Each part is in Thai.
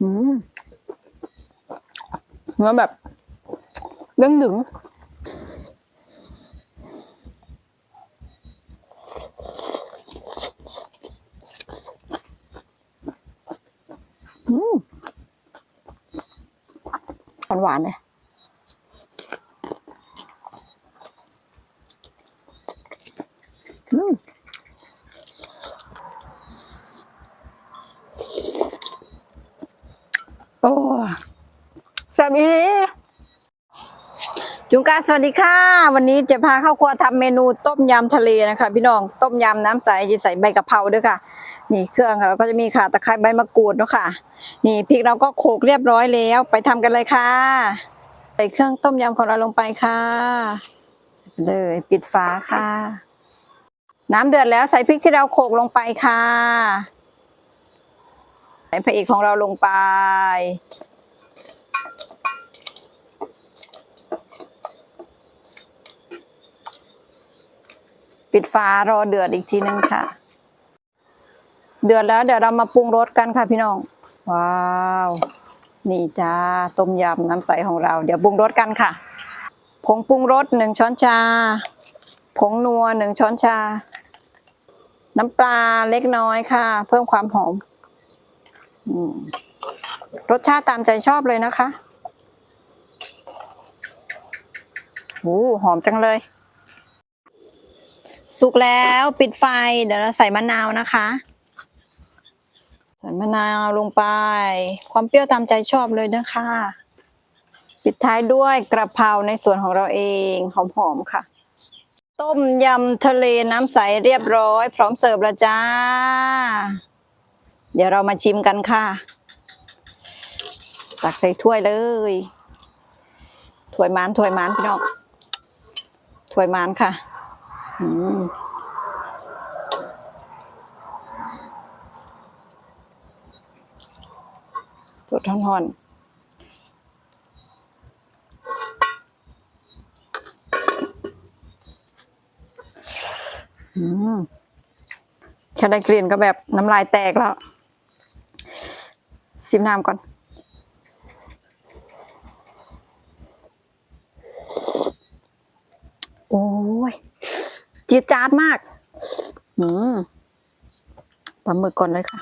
อืมเนื้อแบบเด้งดึงอืมหวานเลยอืม โอ้สวัสดีจุงการสวัสดีค่ะ วันนี้จะพาเข้าครัวทำเมนูต้มยำทะเลนะคะ พี่น้องต้มยำน้ำใสจะใส่ใบกะเพราด้วยค่ะ นี่เครื่องเราก็จะมีข่าตะไคร้ใบมะกรูดเนาะค่ะ นี่พริกเราก็โขลกเรียบร้อยแล้ว ไปทำกันเลยค่ะ ใส่เครื่องต้มยำของเราลงไปค่ะเลยปิดฝาค่ะ น้ำเดือดแล้วใส่พริกที่เราโขลกลงไปค่ะ ใส่พระเอกของเราลงไป ปิดฝารอเดือดอีกทีนึงค่ะ เดือดแล้วเดี๋ยวเรามาปรุงรสกันค่ะพี่น้อง ว้าว นี่จ้าต้มยำน้ำใสของเรา เดี๋ยวปรุงรสกันค่ะ ผงปรุงรสหนึ่งช้อนชา ผงนัวหนึ่งช้อนชา น้ำปลาเล็กน้อยค่ะ เพิ่มความหอมอืม รสชาติตามใจชอบเลยนะคะโอ้หอมจังเลย สุกแล้วปิดไฟ เดี๋ยวเราใส่มะนาวนะคะ ใส่มะนาวลงไป ความเปรี้ยวตามใจชอบเลยนะคะ ปิดท้ายด้วยกระเพราในส่วนของเราเองหอมๆค่ะ ต้มยำทะเลน้ำใสเรียบร้อย พร้อมเสิร์ฟแล้วจ้า เดี๋ยวเรามาชิมกันค่ะ ตักใส่ถ้วยเลย ถ้วยมานถ้วยมานพี่น้อง ถ้วยมานค่ะอืมสดท่อนๆอืมแค่ได้กลิ่นก็แบบน้ำลายแตกแล้ว ซิมน้ำก่อน โอ้ยจี๊ดจ๊าดมาก อืมปลาหมึกก่อนเลยค่ะ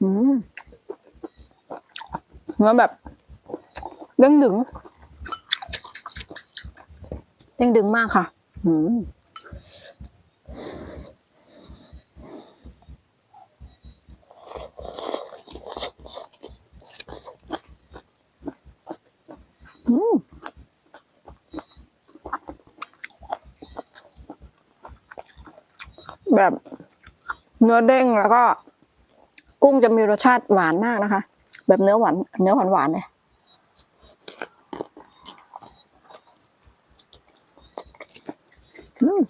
อืมเนื้อแบบเด้งดึงเด้งดึงมากค่ะ อืม แบบเนื้อเด้งแล้วก็ กุ้งจะมีรสชาติหวานมากนะคะ แบบเนื้อหวานเนื้อหวานหวานเลยอืม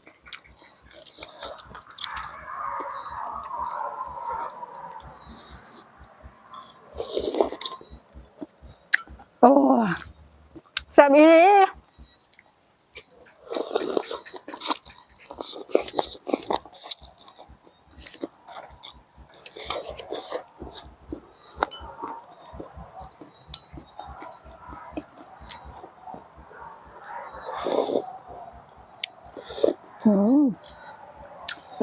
โอ้ แซ่บอีหลีอืม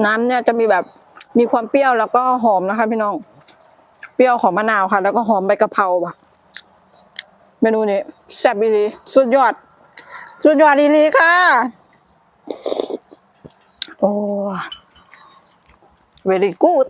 น้ำเนี่ยจะมีแบบมีความเปรี้ยวแล้วก็หอมนะคะ พี่น้อง เปรี้ยวของมะนาวค่ะ แล้วก็หอมใบกะเพราค่ะ เมนูนี้แซ่บอีลีสุดยอด สุดยอดอีลีค่ะ โอ้ very good